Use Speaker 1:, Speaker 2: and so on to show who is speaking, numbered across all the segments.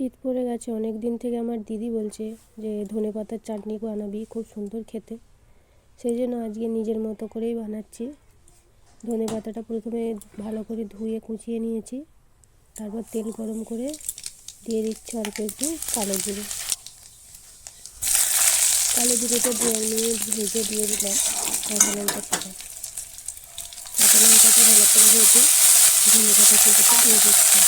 Speaker 1: শীত পড়ে গেছে অনেক দিন থেকে আমার দিদি বলছে যে ধনে পাতার চাটনি বানাবি, খুব সুন্দর খেতে। সেই জন্য আজকে নিজের মতো করেই বানাচ্ছি। ধনে পাতাটা প্রথমে ভালো করে ধুয়ে কুচিয়ে নিয়েছি, তারপর তেল গরম করে দিয়ে দিচ্ছি অল্প একটু কালো জিরে। কালো জিরেটা দু মিনিট ভেজে দিয়ে দিলাম, কাঁচা লঙ্কা ফোটা কাঁচা লঙ্কাটা ভালো করে ভেজে ধনে পাতা দিয়ে দিচ্ছি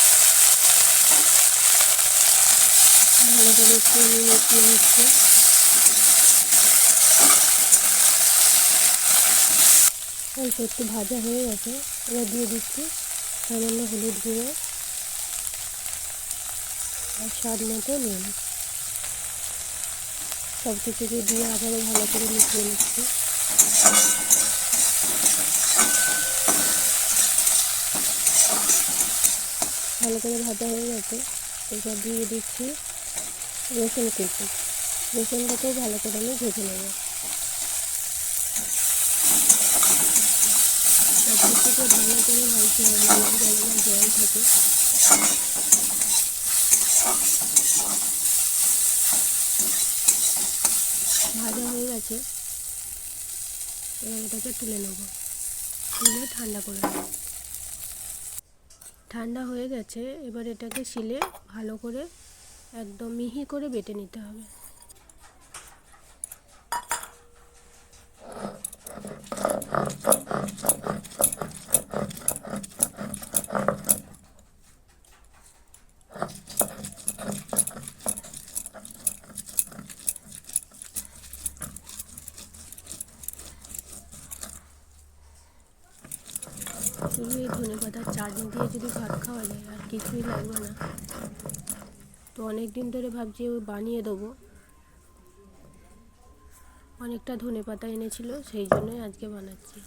Speaker 1: ভালো করে একটু মিশিয়ে নিচ্ছি অল্প একটু ভাজা হয়ে গেছে। এবার দিয়ে দিচ্ছি সামান্য হলুদ গুঁড়ো আর স্বাদ মতো নুন। সব কিছুকে দিয়ে আবারও ভালো করে মিশিয়ে নিচ্ছি। ভালো করে ভাজা হয়ে গেছে। এবার দিয়ে দিচ্ছি রসুন কুচি। রসুনটাকেও ভালো করে আমি ভেজে নেব। ভালো করে ভাজতে হবে জল থাকে। ভাজা হয়ে গেছে। এবার এটাকে তুলে নেব। তুলে ঠান্ডা করে ঠান্ডা হয়ে গেছে, এবার এটাকে শিলে ভালো করে একদম মিহি করে বেটে নিতে হবে। শুধু এই ধনে পাতার চাটনি দিয়ে যদি ভাত খাওয়া যায়, আর কিছুই লাগবে না। অনেক দিন ধরে ভাবছি বানিয়ে দেবো। অনেকটা ধনে পাতা এনেছিল সেই জন্যই আজকে বানাচ্ছি।